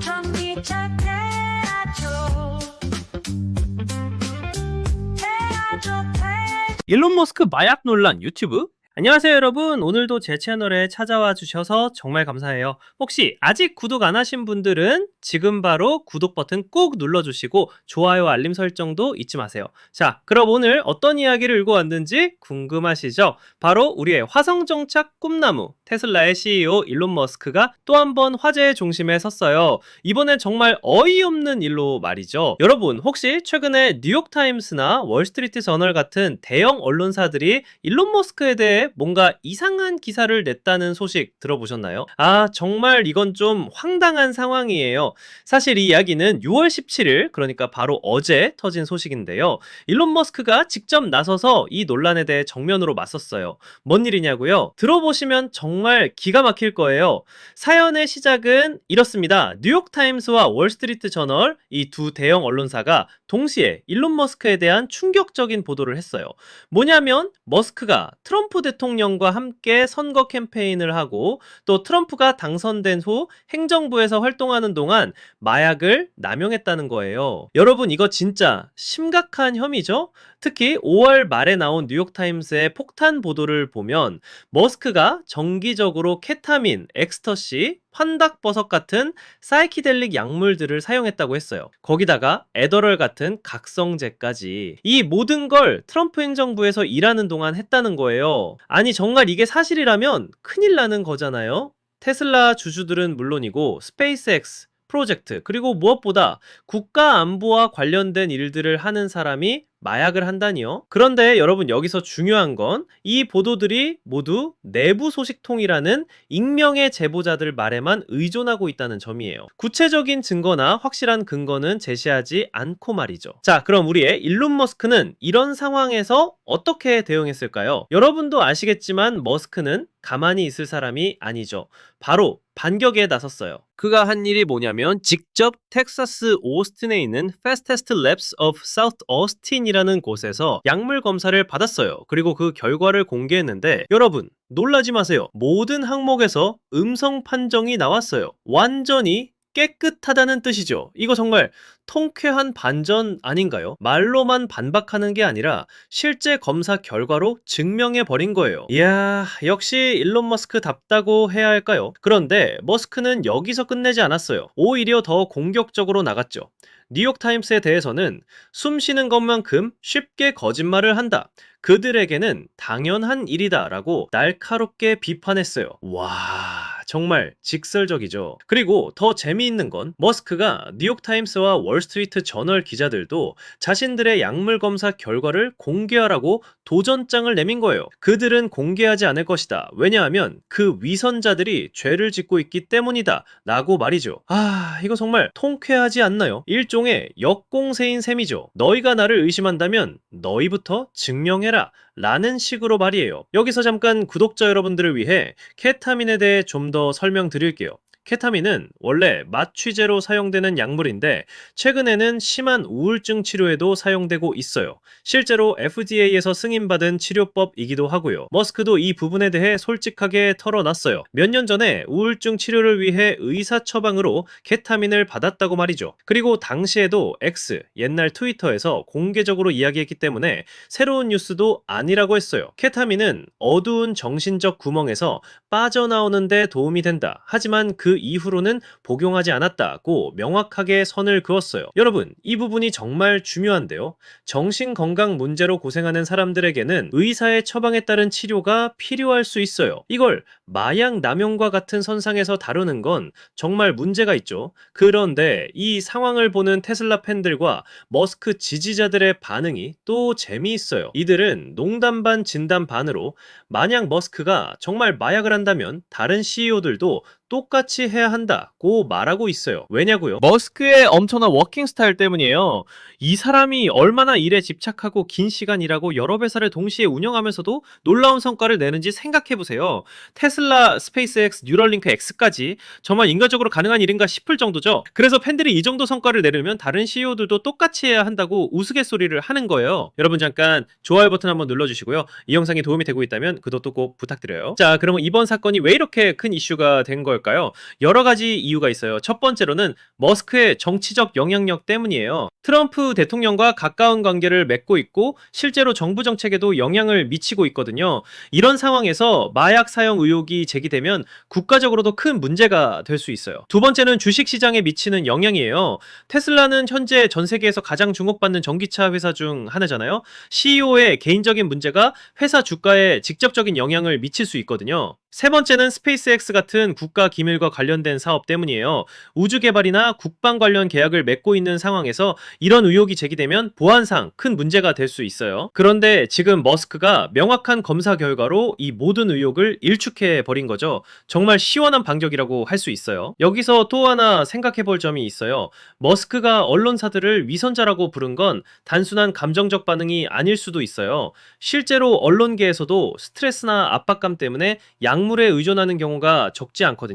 전기차 태아죠 태아죠 태 일론 머스크 마약 논란 유튜브? 안녕하세요 여러분. 오늘도 제 채널에 찾아와 주셔서 정말 감사해요. 혹시 아직 구독 안 하신 분들은 지금 바로 구독 버튼 꾹 눌러주시고 좋아요 알림 설정도 잊지 마세요. 자 그럼 오늘 어떤 이야기를 읽고 왔는지 궁금하시죠? 바로 우리의 화성정착 꿈나무 테슬라의 CEO 일론 머스크가 또 한 번 화제의 중심에 섰어요. 이번엔 정말 어이없는 일로 말이죠. 여러분 혹시 최근에 뉴욕타임스나 월스트리트 저널 같은 대형 언론사들이 일론 머스크에 대해 뭔가 이상한 기사를 냈다는 소식 들어보셨나요? 아, 정말 이건 좀 황당한 상황이에요. 사실 이 이야기는 6월 17일, 그러니까 바로 어제 터진 소식인데요. 일론 머스크가 직접 나서서 이 논란에 대해 정면으로 맞섰어요. 뭔 일이냐고요? 들어보시면 정말 기가 막힐 거예요. 사연의 시작은 이렇습니다. 뉴욕타임스와 월스트리트 저널 이 두 대형 언론사가 동시에 일론 머스크에 대한 충격적인 보도를 했어요. 뭐냐면 머스크가 트럼프 대통령 과 함께 선거 캠페인을 하고 또 트럼프가 당선된 후 행정부에서 활동하는 동안 마약을 남용했다는 거예요. 여러분 이거 진짜 심각한 혐의죠? 특히 5월 말에 나온 뉴욕타임스의 폭탄 보도를 보면 머스크가 정기적으로 케타민, 엑스터시, 환닥버섯 같은 사이키델릭 약물들을 사용했다고 했어요. 거기다가 에더럴 같은 각성제까지. 이 모든 걸 트럼프 행정부에서 일하는 동안 했다는 거예요. 아니, 정말 이게 사실이라면 큰일 나는 거잖아요? 테슬라 주주들은 물론이고 스페이스X, 프로젝트, 그리고 무엇보다 국가 안보와 관련된 일들을 하는 사람이 마약을 한다니요? 그런데 여러분 여기서 중요한 건 이 보도들이 모두 내부 소식통이라는 익명의 제보자들 말에만 의존하고 있다는 점이에요. 구체적인 증거나 확실한 근거는 제시하지 않고 말이죠. 자, 그럼 우리의 일론 머스크는 이런 상황에서 어떻게 대응했을까요? 여러분도 아시겠지만 머스크는 가만히 있을 사람이 아니죠. 바로 반격에 나섰어요. 그가 한 일이 뭐냐면 직접 텍사스 오스틴에 있는 Fastest Labs of South Austin이라는 곳에서 약물 검사를 받았어요. 그리고 그 결과를 공개했는데 여러분 놀라지 마세요. 모든 항목에서 음성 판정이 나왔어요. 완전히 깨끗하다는 뜻이죠. 이거 정말 통쾌한 반전 아닌가요? 말로만 반박하는 게 아니라 실제 검사 결과로 증명해 버린 거예요. 이야, 역시 일론 머스크답다고 해야 할까요? 그런데 머스크는 여기서 끝내지 않았어요. 오히려 더 공격적으로 나갔죠. 뉴욕타임스에 대해서는 숨 쉬는 것만큼 쉽게 거짓말을 한다. 그들에게는 당연한 일이다 라고 날카롭게 비판했어요. 와, 정말 직설적이죠. 그리고 더 재미있는 건 머스크가 뉴욕타임스와 월스트리트 저널 기자들도 자신들의 약물 검사 결과를 공개하라고 도전장을 내민 거예요. 그들은 공개하지 않을 것이다. 왜냐하면 그 위선자들이 죄를 짓고 있기 때문이다. 라고 말이죠. 아, 이거 정말 통쾌하지 않나요? 일종의 역공세인 셈이죠. 너희가 나를 의심한다면 너희부터 증명해라. 라는 식으로 말이에요. 여기서 잠깐 구독자 여러분들을 위해 케타민에 대해 좀더 설명드릴게요. 케타민은 원래 마취제로 사용되는 약물인데 최근에는 심한 우울증 치료에도 사용되고 있어요. 실제로 FDA에서 승인받은 치료법이기도 하고요. 머스크도 이 부분에 대해 솔직하게 털어놨어요. 몇 년 전에 우울증 치료를 위해 의사 처방으로 케타민을 받았다고 말이죠. 그리고 당시에도 X, 옛날 트위터에서 공개적으로 이야기했기 때문에 새로운 뉴스도 아니라고 했어요. 케타민은 어두운 정신적 구멍에서 빠져나오는데 도움이 된다. 하지만 그 이후로는 복용하지 않았다고 명확하게 선을 그었어요. 여러분, 이 부분이 정말 중요한데요. 정신 건강 문제로 고생하는 사람들에게는 의사의 처방에 따른 치료가 필요할 수 있어요. 이걸 마약 남용과 같은 선상에서 다루는 건 정말 문제가 있죠. 그런데 이 상황을 보는 테슬라 팬들과 머스크 지지자들의 반응이 또 재미있어요. 이들은 농담 반 진담 반으로 만약 머스크가 정말 마약을 한다면 다른 CEO들도 똑같이 해야 한다고 말하고 있어요. 왜냐고요? 머스크의 엄청난 워킹 스타일 때문이에요. 이 사람이 얼마나 일에 집착하고 긴 시간 일하고 여러 회사를 동시에 운영하면서도 놀라운 성과를 내는지 생각해 보세요. 테슬라, 스페이스X, 뉴럴링크 X까지 정말 인간적으로 가능한 일인가 싶을 정도죠. 그래서 팬들이 이 정도 성과를 내려면 다른 CEO들도 똑같이 해야 한다고 우스갯소리를 하는 거예요. 여러분 잠깐 좋아요 버튼 한번 눌러주시고요. 이 영상이 도움이 되고 있다면 구독도 꼭 부탁드려요. 자, 그러면 이번 사건이 왜 이렇게 큰 이슈가 된 거예요? 걸까요? 여러 가지 이유가 있어요. 첫 번째로는 머스크의 정치적 영향력 때문이에요. 트럼프 대통령과 가까운 관계를 맺고 있고 실제로 정부 정책에도 영향을 미치고 있거든요. 이런 상황에서 마약 사용 의혹이 제기되면 국가적으로도 큰 문제가 될 수 있어요. 두 번째는 주식 시장에 미치는 영향이에요. 테슬라는 현재 전 세계에서 가장 주목받는 전기차 회사 중 하나잖아요. CEO의 개인적인 문제가 회사 주가에 직접적인 영향을 미칠 수 있거든요. 세 번째는 스페이스X 같은 국가 기밀과 관련된 사업 때문이에요. 우주 개발이나 국방 관련 계약을 맺고 있는 상황에서 이런 의혹이 제기되면 보안상 큰 문제가 될 수 있어요. 그런데 지금 머스크가 명확한 검사 결과로 이 모든 의혹을 일축해 버린 거죠. 정말 시원한 반격이라고 할 수 있어요. 여기서 또 하나 생각해 볼 점이 있어요. 머스크가 언론사들을 위선자라고 부른 건 단순한 감정적 반응이 아닐 수도 있어요. 실제로 언론계에서도 스트레스나 압박감 때문에 약물에 의존하는 경우가 적지 않거든요.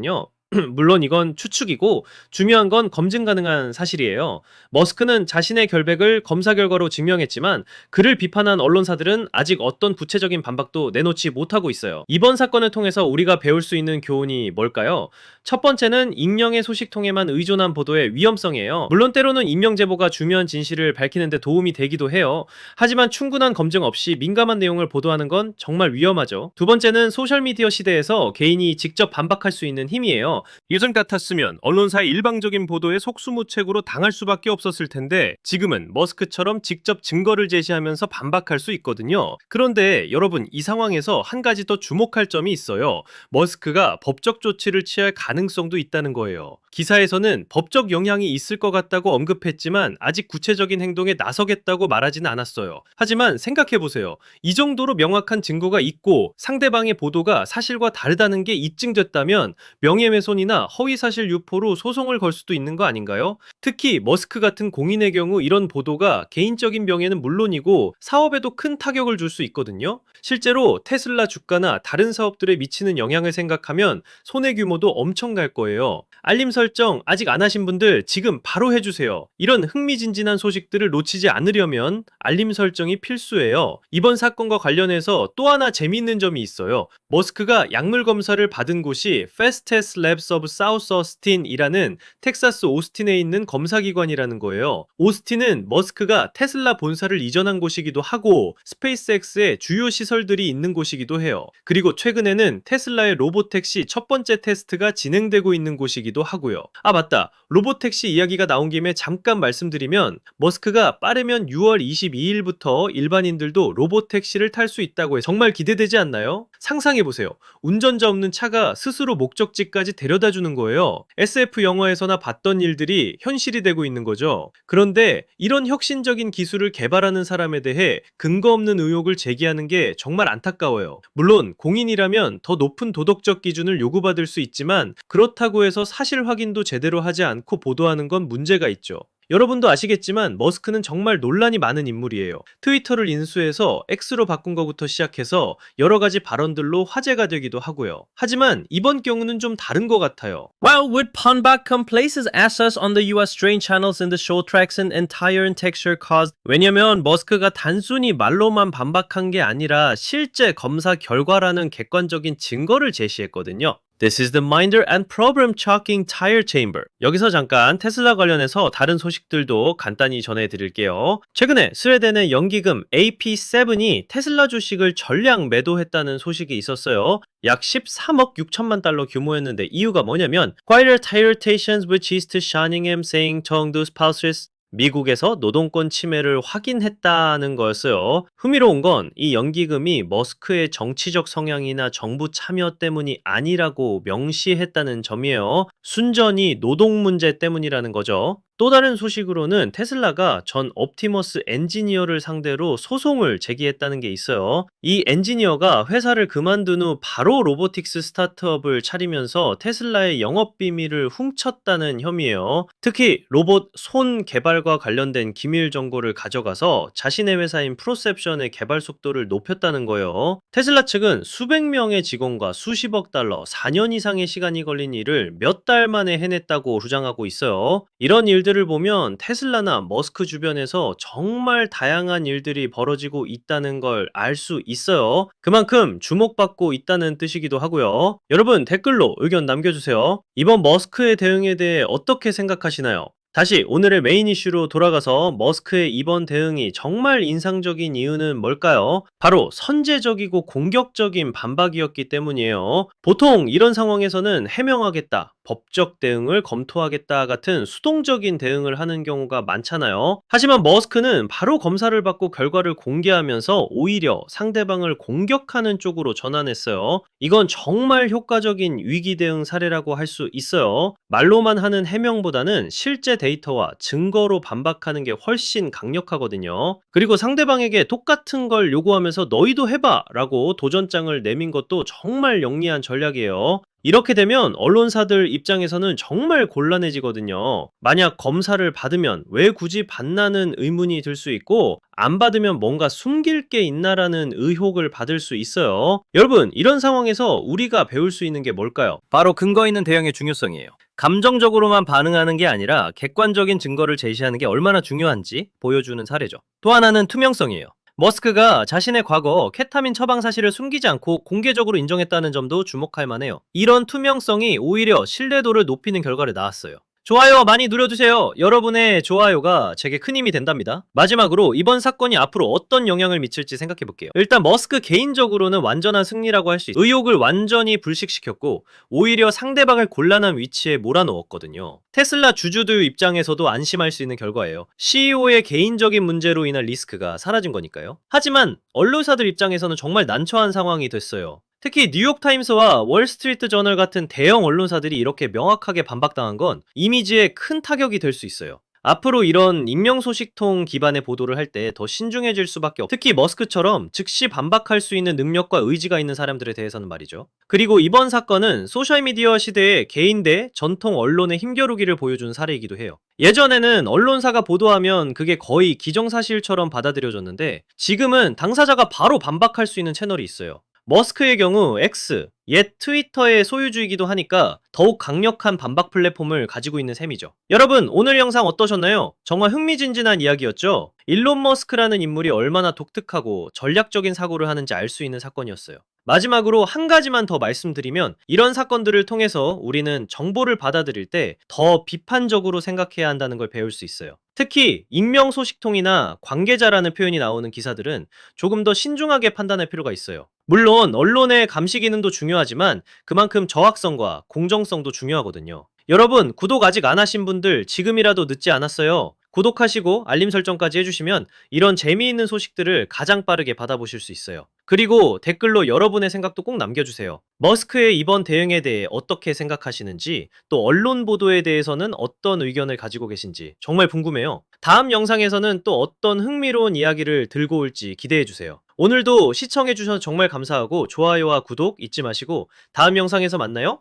물론 이건 추측이고 중요한 건 검증 가능한 사실이에요. 머스크는 자신의 결백을 검사 결과로 증명했지만 그를 비판한 언론사들은 아직 어떤 구체적인 반박도 내놓지 못하고 있어요. 이번 사건을 통해서 우리가 배울 수 있는 교훈이 뭘까요? 첫 번째는 익명의 소식통에만 의존한 보도의 위험성이에요. 물론 때로는 익명 제보가 중요한 진실을 밝히는데 도움이 되기도 해요. 하지만 충분한 검증 없이 민감한 내용을 보도하는 건 정말 위험하죠. 두 번째는 소셜미디어 시대에서 개인이 직접 반박할 수 있는 힘이에요. 예전 같았으면 언론사의 일방적인 보도에 속수무책으로 당할 수밖에 없었을 텐데 지금은 머스크처럼 직접 증거를 제시하면서 반박할 수 있거든요. 그런데 여러분 이 상황에서 한 가지 더 주목할 점이 있어요. 머스크가 법적 조치를 취할 가능 성도 있다는 거예요. 기사에서는 법적 영향이 있을 것 같다고 언급했지만 아직 구체적인 행동에 나서겠다고 말하지는 않았어요. 하지만 생각해 보세요. 이 정도로 명확한 증거가 있고 상대방의 보도가 사실과 다르다는 게 입증됐다면 명예훼손이나 허위사실 유포로 소송을 걸 수도 있는 거 아닌가요? 특히 머스크 같은 공인의 경우 이런 보도가 개인적인 명예는 물론이고 사업에도 큰 타격을 줄 수 있거든요. 실제로 테슬라 주가나 다른 사업들에 미치는 영향을 생각하면 손해 규모도 엄청 날 거예요. 알림 설정 아직 안 하신 분들 지금 바로 해주세요. 이런 흥미진진한 소식들을 놓치지 않으려면 알림 설정이 필수예요. 이번 사건과 관련해서 또 하나 재미있는 점이 있어요. 머스크가 약물 검사를 받은 곳이 Festes Labs of South Austin이라는 텍사스 오스틴에 있는 검사기관이라는 거예요. 오스틴은 머스크가 테슬라 본사를 이전한 곳이기도 하고 스페이스X의 주요 시설들이 있는 곳이기도 해요. 그리고 최근에는 테슬라의 로보택시 첫 번째 테스트가 진행되고 있는 곳이기도 하고요. 아 맞다. 로보택시 이야기가 나온 김에 잠깐 말씀드리면 머스크가 빠르면 6월 22일부터 일반인들도 로보택시를 탈 수 있다고 해서 정말 기대되지 않나요? 상상 해 보세요. 운전자 없는 차가 스스로 목적지까지 데려다 주는 거예요. SF 영화에서나 봤던 일들이 현실이 되고 있는 거죠. 그런데 이런 혁신적인 기술을 개발하는 사람에 대해 근거 없는 의혹을 제기하는 게 정말 안타까워요. 물론 공인이라면 더 높은 도덕적 기준을 요구받을 수 있지만 그렇다고 해서 사실 확인도 제대로 하지 않고 보도하는 건 문제가 있죠. 여러분도 아시겠지만 머스크는 정말 논란이 많은 인물이에요. 트위터를 인수해서 X로 바꾼 것부터 시작해서 여러 가지 발언들로 화제가 되기도 하고요. 하지만 이번 경우는 좀 다른 것 같아요. While with Punbakcom places access on the US train channels in the show tracks an entire and texture caused 왜냐면 머스크가 단순히 말로만 반박한 게 아니라 실제 검사 결과라는 객관적인 증거를 제시했거든요. This is the minder and problem chalking tire chamber. 여기서 잠깐 테슬라 관련해서 다른 소식들도 간단히 전해드릴게요. 최근에 스웨덴의 연기금 AP7이 테슬라 주식을 전량 매도했다는 소식이 있었어요. 약 13억 6천만 달러 규모였는데 이유가 뭐냐면 Quieter Tiritations with East Shiningham saying Chengdu spouses 미국에서 노동권 침해를 확인했다는 거였어요. 흥미로운 건 이 연기금이 머스크의 정치적 성향이나 정부 참여 때문이 아니라고 명시했다는 점이에요. 순전히 노동 문제 때문이라는 거죠. 또 다른 소식으로는 테슬라가 전 옵티머스 엔지니어를 상대로 소송을 제기했다는 게 있어요. 이 엔지니어가 회사를 그만둔 후 바로 로보틱스 스타트업을 차리면서 테슬라의 영업 비밀을 훔쳤다는 혐의예요. 특히 로봇 손 개발과 관련된 기밀 정보를 가져가서 자신의 회사인 프로셉션의 개발 속도를 높였다는 거예요. 테슬라 측은 수백 명의 직원과 수십억 달러, 4년 이상의 시간이 걸린 일을 몇 달 만에 해냈다고 주장하고 있어요. 이런 일들 일들을 보면 테슬라나 머스크 주변에서 정말 다양한 일들이 벌어지고 있다는 걸 알 수 있어요. 그만큼 주목받고 있다는 뜻이기도 하고요. 여러분 댓글로 의견 남겨주세요. 이번 머스크의 대응에 대해 어떻게 생각하시나요? 다시 오늘의 메인 이슈로 돌아가서 머스크의 이번 대응이 정말 인상적인 이유는 뭘까요? 바로 선제적이고 공격적인 반박이었기 때문이에요. 보통 이런 상황에서는 해명하겠다, 법적 대응을 검토하겠다 같은 수동적인 대응을 하는 경우가 많잖아요. 하지만 머스크는 바로 검사를 받고 결과를 공개하면서 오히려 상대방을 공격하는 쪽으로 전환했어요. 이건 정말 효과적인 위기 대응 사례라고 할 수 있어요. 말로만 하는 해명보다는 실제 데이터와 증거로 반박하는 게 훨씬 강력하거든요. 그리고 상대방에게 똑같은 걸 요구하면서 너희도 해봐! 라고 도전장을 내민 것도 정말 영리한 전략이에요. 이렇게 되면 언론사들 입장에서는 정말 곤란해지거든요. 만약 검사를 받으면 왜 굳이 받나는 의문이 들 수 있고, 안 받으면 뭔가 숨길 게 있나라는 의혹을 받을 수 있어요. 여러분, 이런 상황에서 우리가 배울 수 있는 게 뭘까요? 바로 근거 있는 대응의 중요성이에요. 감정적으로만 반응하는 게 아니라 객관적인 증거를 제시하는 게 얼마나 중요한지 보여주는 사례죠. 또 하나는 투명성이에요. 머스크가 자신의 과거 케타민 처방 사실을 숨기지 않고 공개적으로 인정했다는 점도 주목할 만해요. 이런 투명성이 오히려 신뢰도를 높이는 결과를 낳았어요. 좋아요 많이 누려주세요. 여러분의 좋아요가 제게 큰 힘이 된답니다. 마지막으로 이번 사건이 앞으로 어떤 영향을 미칠지 생각해 볼게요. 일단 머스크 개인적으로는 완전한 승리라고 할 수 있어요. 의혹을 완전히 불식시켰고 오히려 상대방을 곤란한 위치에 몰아넣었거든요. 테슬라 주주들 입장에서도 안심할 수 있는 결과예요. CEO의 개인적인 문제로 인한 리스크가 사라진 거니까요. 하지만 언론사들 입장에서는 정말 난처한 상황이 됐어요. 특히 뉴욕타임스와 월스트리트 저널 같은 대형 언론사들이 이렇게 명확하게 반박당한 건 이미지에 큰 타격이 될 수 있어요. 앞으로 이런 익명 소식통 기반의 보도를 할 때 더 신중해질 수밖에 없. 특히 머스크처럼 즉시 반박할 수 있는 능력과 의지가 있는 사람들에 대해서는 말이죠. 그리고 이번 사건은 소셜 미디어 시대의 개인 대 전통 언론의 힘겨루기를 보여준 사례이기도 해요. 예전에는 언론사가 보도하면 그게 거의 기정사실처럼 받아들여졌는데 지금은 당사자가 바로 반박할 수 있는 채널이 있어요. 머스크의 경우 X, 옛 트위터의 소유주이기도 하니까 더욱 강력한 반박 플랫폼을 가지고 있는 셈이죠. 여러분, 오늘 영상 어떠셨나요? 정말 흥미진진한 이야기였죠? 일론 머스크라는 인물이 얼마나 독특하고 전략적인 사고를 하는지 알 수 있는 사건이었어요. 마지막으로 한 가지만 더 말씀드리면 이런 사건들을 통해서 우리는 정보를 받아들일 때 더 비판적으로 생각해야 한다는 걸 배울 수 있어요. 특히 익명 소식통이나 관계자라는 표현이 나오는 기사들은 조금 더 신중하게 판단할 필요가 있어요. 물론 언론의 감시 기능도 중요하지만 그만큼 저학성과 공정성도 중요하거든요. 여러분 구독 아직 안 하신 분들 지금이라도 늦지 않았어요. 구독하시고 알림 설정까지 해주시면 이런 재미있는 소식들을 가장 빠르게 받아보실 수 있어요. 그리고 댓글로 여러분의 생각도 꼭 남겨주세요. 머스크의 이번 대응에 대해 어떻게 생각하시는지 또 언론 보도에 대해서는 어떤 의견을 가지고 계신지 정말 궁금해요. 다음 영상에서는 또 어떤 흥미로운 이야기를 들고 올지 기대해주세요. 오늘도 시청해주셔서 정말 감사하고 좋아요와 구독 잊지 마시고 다음 영상에서 만나요.